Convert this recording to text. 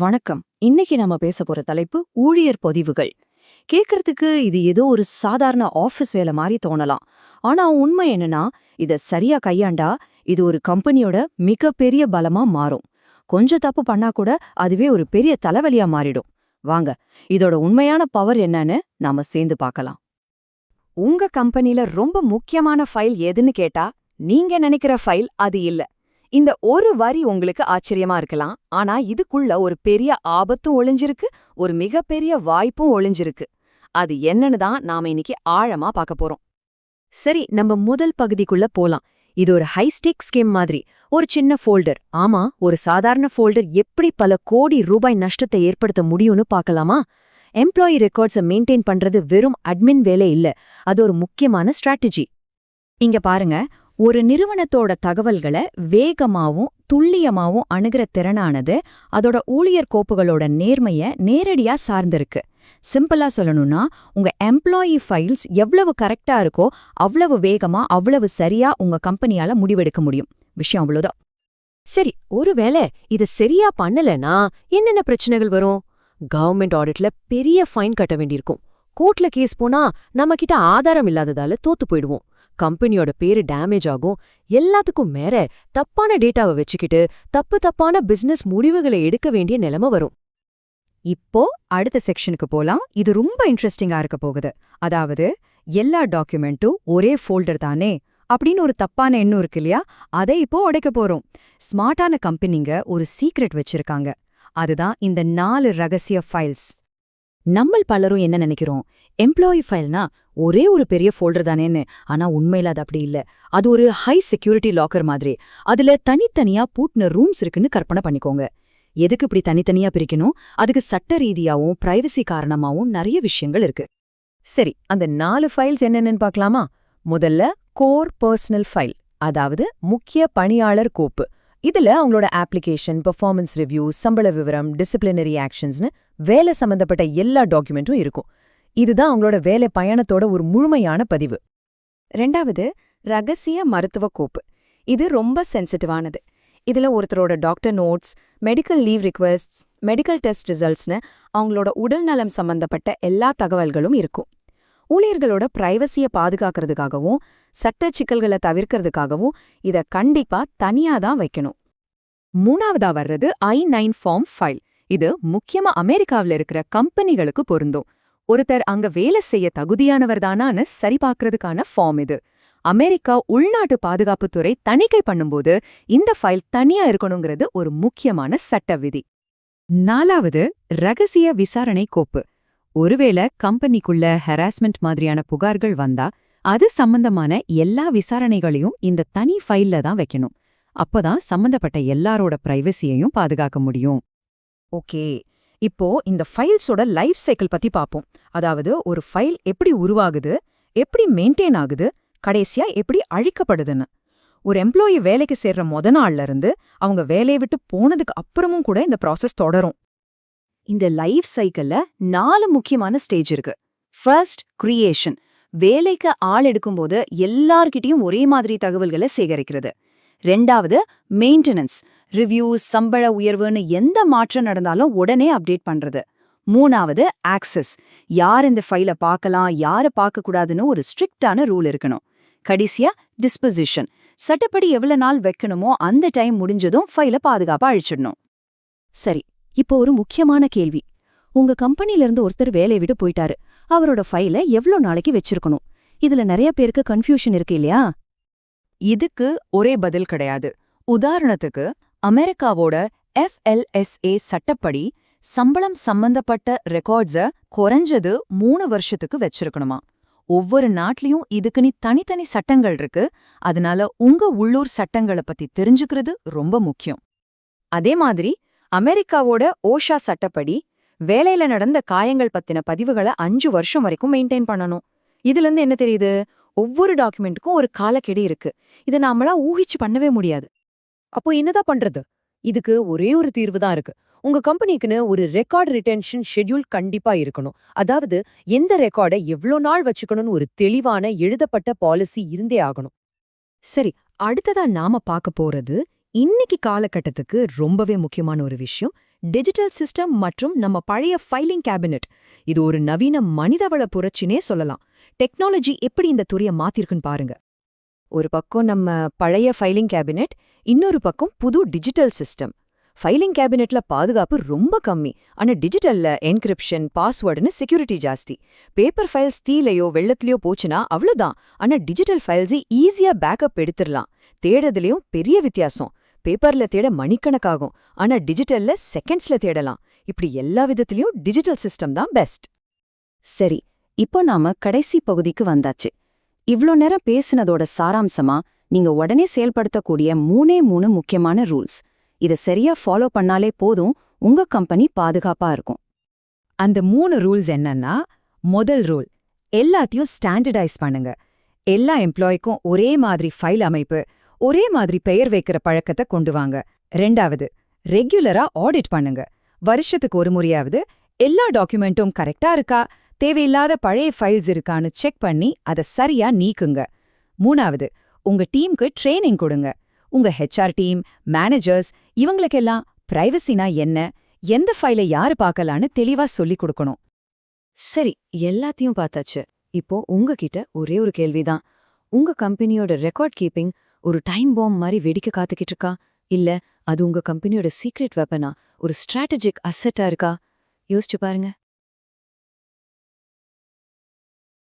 வணக்கம். இன்னைக்கு நாம பேச போற தலைப்பு ஊழியர் பதிவுகள். கேக்குறதுக்கு இது ஏதோ ஒரு சாதாரண ஆபீஸ் வேலை மாதிரி தோணலாம். ஆனா உண்மை என்னன்னா இத சரியா கையாண்டா இது ஒரு கம்பெனியோட மிகப்பெரிய பலமா மாறும். கொஞ்சம் தப்பு பண்ணா கூட அதுவே ஒரு பெரிய தலைவலியா மாறிடும். வாங்க இதோட உண்மையான பவர் என்னன்னு நாம சேர்ந்து பார்க்கலாம். உங்க கம்பெனில ரொம்ப முக்கியமான ஃபைல் எதுன்னு கேட்டா நீங்க நினைக்கிற ஃபைல் அது இல்ல. இந்த ஒரு வரி உங்களுக்கு ஆச்சரியமா இருக்கலாம். ஆனா இதுக்குள்ள ஒரு பெரிய ஆபத்தும் ஒளிஞ்சிருக்கு ஒரு மிகப்பெரிய வாய்ப்பும் ஒளிஞ்சிருக்கு. அது என்னன்னு தான் நாம இன்னைக்கு ஆழமா பார்க்க போறோம். சரி நம்ம முதல் பகுதிக்குள்ள போலாம். இது ஒரு ஹைஸ்டேக் ஸ்கீம் மாதிரி. ஒரு சின்ன ஃபோல்டர் ஆமா ஒரு சாதாரண ஃபோல்டர் எப்படி பல கோடி ரூபாய் நஷ்டத்தை ஏற்படுத்த முடியும்னு பார்க்கலாமா? எம்ப்ளாயி ரெக்கார்ட்ஸை மெயின்டைன் பண்றது வெறும் அட்மின் வேலை இல்ல. அது ஒரு முக்கியமான ஸ்ட்ராட்டஜி இங்க பாருங்க. ஒரு நிறுவனத்தோட தகவல்களை வேகமாவும் துல்லியமாவும் அணுகிற திறனானது அதோட ஊழியர் கோப்புகளோட நேர்மைய நேரடியா சார்ந்திருக்கு. சிம்பிளா சொல்லணும்னா உங்க எம்ப்ளாயி ஃபைல்ஸ் எவ்வளவு கரெக்டா இருக்கோ அவ்வளவு வேகமா அவ்வளவு சரியா உங்க கம்பெனியால முடிவெடுக்க முடியும். விஷயம் அவ்வளோதான் சரி ஒருவேளை இத சரியா பண்ணலனா என்னென்ன பிரச்சனைகள் வரும்? கவர்மெண்ட் ஆடிட்ல பெரிய ஃபைன் கட்ட வேண்டியிருக்கும். கோர்ட்ல கேஸ் போனா நம்ம கிட்ட ஆதாரம் இல்லாததால தோத்து போயிடுவோம். கம்பெனியோட பேரு டேமேஜ் ஆகும். எல்லாத்துக்கும் மேல தப்பான டேட்டாவை வச்சுக்கிட்டு தப்பு தப்பான பிசினஸ் முடிவுகளை எடுக்க வேண்டிய நிலைமை வரும். இப்போ அடுத்த செக்ஷனுக்கு போலாம். இது ரொம்ப இன்ட்ரெஸ்டிங்கா இருக்க போகுது. அதாவது எல்லா டாக்குமெண்ட்டும் ஒரே ஃபோல்டர் தானே? அப்படின்னு ஒரு தப்பான எண்ணம் இருக்கு இல்லையா? அதை இப்போ உடைக்க போறோம். ஸ்மார்ட்டான கம்பெனிங்க ஒரு சீக்ரெட் வச்சிருக்காங்க. அதுதான் இந்த நாலு ரகசிய ஃபைல்ஸ் நம்மள் பலரும் என்ன நினைக்கிறோம்? எம்ப்ளாயி ஃபைல்னா ஒரே ஒரு பெரிய ஃபோல்டர் தானேன்னு. ஆனா உண்மையில அது அப்படி இல்ல. அது ஒரு ஹை செக்யூரிட்டி லாக்கர் மாதிரி. அதுல தனித்தனியா பூட்டின ரூம்ஸ் இருக்குன்னு கற்பனை பண்ணிக்கோங்க. எதுக்கு இப்படி தனித்தனியா பிரிக்கணும்? அதுக்கு சட்ட ரீதியாவும் பிரைவசி காரணமாவும் நிறைய விஷயங்கள் இருக்கு. சரி அந்த நாலு ஃபைல்ஸ் என்னென்னு பார்க்கலாமா? முதல்ல கோர் பர்சனல் ஃபைல் அதாவது முக்கிய பணியாளர் கோப்பு. இதுல அவங்களோட அப்ளிகேஷன் பெர்ஃபார்மன்ஸ் ரிவ்யூ சம்பள விவரம் டிசிப்ளினரி ஆக்ஷன்ஸ்னு வேலை சம்பந்தப்பட்ட எல்லா டாக்குமெண்ட்டும் இருக்கும். இதுதான் அவங்களோட வேலை பயணத்தோட ஒரு முழுமையான பதிவு. ரெண்டாவது ரகசிய மருத்துவ கோப்பு. இது ரொம்ப சென்சிட்டிவானது இதுல ஒருத்தரோட doctor notes medical leave requests medical test ரிசல்ட்ஸ்னு அவங்களோட உடல்நலம் சம்பந்தப்பட்ட எல்லா தகவல்களும் இருக்கும். ஊழியர்களோட பிரைவசியை பாதுகாக்கிறதுக்காகவும் சட்ட சிக்கல்களை தவிர்க்கிறதுக்காகவும் இத கண்டிப்பா தனியா தான் வைக்கணும். மூணாவதா வர்றது ஐ நைன் ஃபார்ம் ஃபைல் இது முக்கியமா அமெரிக்காவுல இருக்கிற கம்பெனிகளுக்கு பொருந்தும். ஒருத்தர் அங்க வேலை செய்ய தகுதியானவர்தானான்னு சரிபார்க்கறதுக்கான ஃபார்ம் இது. அமெரிக்கா உள்நாட்டு பாதுகாப்புத்துறை தணிக்கை பண்ணும்போது இந்த ஃபைல் தனியா இருக்கணுங்கிறது ஒரு முக்கியமான சட்ட விதி. நாலாவது ரகசிய விசாரணை கோப்பு. ஒருவேளை கம்பெனிக்குள்ள ஹராஸ்மெண்ட் மாதிரியான புகார்கள் வந்தா அது சம்பந்தமான எல்லா விசாரணைகளையும் இந்த தனி ஃபைல்ல தான் வைக்கணும். அப்பதான் சம்பந்தப்பட்ட எல்லாரோட பிரைவசியையும் பாதுகாக்க முடியும். ஓகே. இப்போ இந்த ஃபைல்ஸோட லைஃப் சைக்கிள் பத்தி பாப்போம். அதாவது ஒரு ஃபைல் எப்படி உருவாகுது எப்படி மெயின்டைன் ஆகுது கடைசியா எப்படி அழிக்கப்படுதுன்னு. ஒரு எம்ப்ளாயி வேலைக்கு சேர்ற மொத நாள்ல இருந்து அவங்க வேலையை விட்டு போனதுக்கு அப்புறமும் கூட இந்த ப்ராசஸ் தொடரும். இந்த லைஃப் சைக்கிள்ல நாலு முக்கியமான ஸ்டேஜ் இருக்கு. First creation. வேலைக்கு ஆள் எடுக்கும்போது எல்லார்கிட்டயும் ஒரே மாதிரி தகவல்களை சேகரிக்கிறது. ரெண்டாவது மெயின்டெனன்ஸ் ரிவ்யூஸ் சம்பள உயர்வுன்னு எந்த மாற்றம் நடந்தாலும் உடனே அப்டேட் பண்றது. மூணாவது ஆக்சஸ் யார் இந்த ஃபைலை பார்க்கலாம் யாரை பார்க்கக்கூடாதுன்னு ஒரு ஸ்ட்ரிக்டான ரூல் இருக்கணும். கடைசியா டிஸ்பொசிஷன் சட்டப்படி எவ்வளோ நாள் வைக்கணுமோ அந்த டைம் முடிஞ்சதும் ஃபைலை பாதுகாப்பா அழிச்சிடணும். சரி இப்போ ஒரு முக்கியமான கேள்வி. உங்க கம்பெனில இருந்து ஒருத்தர் வேலையை விட்டு போயிட்டாரு. அவரோட ஃபைல எவ்வளோ நாளைக்கு வச்சிருக்கணும்? இதுல நிறைய பேருக்கு கன்ஃபியூஷன் இருக்கு இல்லையா? இதுக்கு ஒரே பதில் கிடையாது. உதாரணத்துக்கு அமெரிக்காவோட எஃப்எல்எஸ்ஏ சட்டப்படி சம்பளம் சம்பந்தப்பட்ட ரெக்கார்ட்ஸ குறைஞ்சது மூணு வருஷத்துக்கு வச்சிருக்கணுமா? ஒவ்வொரு நாட்டிலையும் இதுக்குன்னு தனித்தனி சட்டங்கள் இருக்கு. அதனால உங்க உள்ளூர் சட்டங்களை பத்தி தெரிஞ்சுக்கிறது ரொம்ப முக்கியம். அதே மாதிரி அமெரிக்காவோட ஓஷா சட்டப்படி வேலையில நடந்த காயங்கள் பத்தின பதிவுகளை அஞ்சு வருஷம் வரைக்கும் மெயின்டைன் பண்ணணும். இதுல இருந்து என்ன தெரியுது? ஒவ்வொரு டாக்குமெண்ட்டுக்கும் ஒரு காலக்கெடு இருக்கு. இதை நாமளா ஊகிச்சு பண்ணவே முடியாது. அப்போ என்னதான் பண்றது? இதுக்கு ஒரே ஒரு தீர்வு தான் இருக்கு. உங்க கம்பெனிக்குன்னு ஒரு ரெக்கார்ட் ரிட்டென்ஷன் ஷெட்யூல் கண்டிப்பா இருக்கணும். அதாவது எந்த ரெக்கார்டை எவ்ளோ நாள் வச்சுக்கணும்னு ஒரு தெளிவான எழுதப்பட்ட பாலிசி இருந்தே ஆகணும். சரி அடுத்ததா நாம பார்க்க போறது இன்னைக்கு காலகட்டத்துக்கு ரொம்பவே முக்கியமான ஒரு விஷயம் டிஜிட்டல் சிஸ்டம் மற்றும் நம்ம பழைய ஃபைலிங் கேபினெட் இது ஒரு நவீன மனிதவள புரட்சினே சொல்லலாம். டெக்னாலஜி எப்படி இந்த துறையை மாத்திருக்குன்னு பாருங்க. ஒரு பக்கம் நம்ம பழைய ஃபைலிங் கேபினெட் இன்னொரு பக்கம் புது டிஜிட்டல் சிஸ்டம் ஃபைலிங் கேபினெட்ல பாதுகாப்பு ரொம்ப கம்மி. ஆனா டிஜிட்டல்ல என்கிரிப்ஷன் பாஸ்வேர்டுன்னு செக்யூரிட்டி ஜாஸ்தி. பேப்பர் ஃபைல்ஸ் தீலையோ வெள்ளத்திலயோ போச்சுன்னா அவ்வளோதான் ஆனா டிஜிட்டல் ஃபைல்ஸை ஈஸியா பேக்கப் எடுத்துடலாம். தேடுறதுலயும் பெரிய வித்தியாசம். பேப்பர்ல தேட மணிக்கணக்காகும். ஆனா டிஜிட்டல்ல செகண்ட்ஸ்ல தேடலாம். இப்படி எல்லா விதத்திலயும் டிஜிட்டல் சிஸ்டம் தான் பெஸ்ட். சரி இப்போ நாம கடைசி பகுதிக்கு வந்தாச்சு. இவ்ளோ நேரம் பேசினதோட சாராம்சமா நீங்க உடனே செயல்படுத்தக்கூடிய மூணே மூணு முக்கியமான ரூல்ஸ். இத சரியா ஃபாலோ பண்ணாலே போதும் உங்க கம்பெனி பாதுகாப்பா இருக்கும். அந்த மூணு ரூல்ஸ் என்னன்னா முதல் ரூல் எல்லாத்தையும் ஸ்டாண்டர்டைஸ் பண்ணுங்க. எல்லா எம்ப்ளாய்க்கும் ஒரே மாதிரி ஃபைல் அமைப்பு ஒரே மாதிரி பெயர் வைக்கிற பழக்கத்தை கொண்டு வாங்க. ரெண்டாவது ரெகுலரா ஆடிட் பண்ணுங்க. வருஷத்துக்கு ஒரு முறையாவது எல்லா டாக்குமெண்ட்டும் கரெக்டா இருக்கா? தேவையில்லாத பழைய ஃபைல்ஸ் இருக்கான்னு செக் பண்ணி அதை சரியா நீக்குங்க. மூணாவது உங்க டீமுக்கு ட்ரைனிங் கொடுங்க. உங்க ஹெச்ஆர் டீம் மேனேஜர்ஸ் இவங்களுக்கெல்லாம் பிரைவசினா என்ன? எந்த ஃபைலை யாரு பார்க்கலான்னு தெளிவா சொல்லிக் கொடுக்கணும். சரி எல்லாத்தையும் பார்த்தாச்சு. இப்போ உங்ககிட்ட ஒரே ஒரு கேள்விதான். உங்க கம்பெனியோட ரெக்கார்ட் கீப்பிங் ஒரு டைம் பாம் மாதிரி வெடிக்க காத்துக்கிட்டு இருக்கா? இல்ல அது உங்க கம்பெனியோட சீக்ரெட் வெப்பனா? ஒரு ஸ்ட்ராட்டஜிக் அசெட்டா இருக்கா? யோசிச்சு பாருங்க.